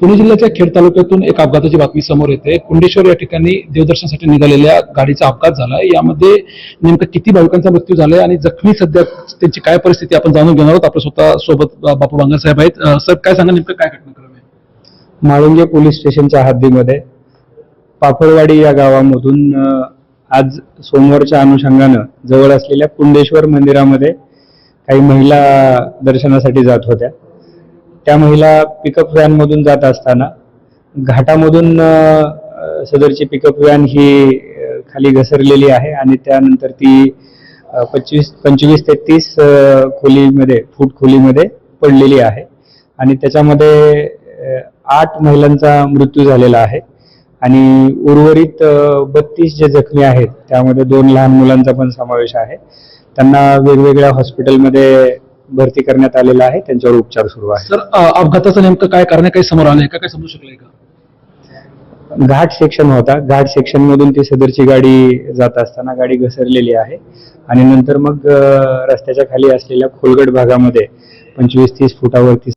पुणे जिल्ह्याच्या खेड तालुक्यातून एक अपघाताची बातमी समोर येते. कुंडेश्वर या ठिकाणी देवदर्शनासाठी निघालेल्या गाडीचा अपघात झाला यामध्ये नेमकं किती भाविकांचा मृत्यू झालाय आणि जखमी सध्या त्यांची काय परिस्थिती आपण जाणून घेणार आहोत. आपल्या स्वतः सोबत बापू बांगर साहेब आहेत. सर काय सांगा नेमकं? काय घटनाक्रम आहे माळुंगे पोलीस स्टेशनच्या हद्दीमध्ये पापडवाडी या गावामधून आज सोमवारच्या अनुषंगानं जवळ असलेल्या कुंडेश्वर मंदिरामध्ये काही महिला दर्शनासाठी जात होत्या. त्या महिला पिकअप व्हॅनमधून जात असताना घाटामधून सदरची पिकअप व्हॅन ही खाली घसरलेली आहे आणि त्यानंतर ती पंचवीस पंचवीस ते तीस खोलीमध्ये फूट खोलीमध्ये पडलेली आहे. आणि त्याच्यामध्ये आठ महिलांचा मृत्यू झालेला आहे. आणि उर्वरित बत्तीस जे जखमी आहेत त्यामध्ये दोन लहान मुलांचा पण समावेश आहे. त्यांना वेगवेगळ्या हॉस्पिटलमध्ये भरती करण्यात आलेलं आहे त्यांच्यावर उपचार सुरू आहे सर अपघाताचं नेमकं काय कारण आहे काही समोर आलंय का? काय समजू शकलंय का? घाट सेक्शन होता. घाट सेक्शन मधून ती सदरची गाडी जात असताना गाडी घसरलेली आहे. आणि नंतर मग रस्त्याच्या खाली असलेल्या खोलगट भागामध्ये पंचवीस तीस फुटावरती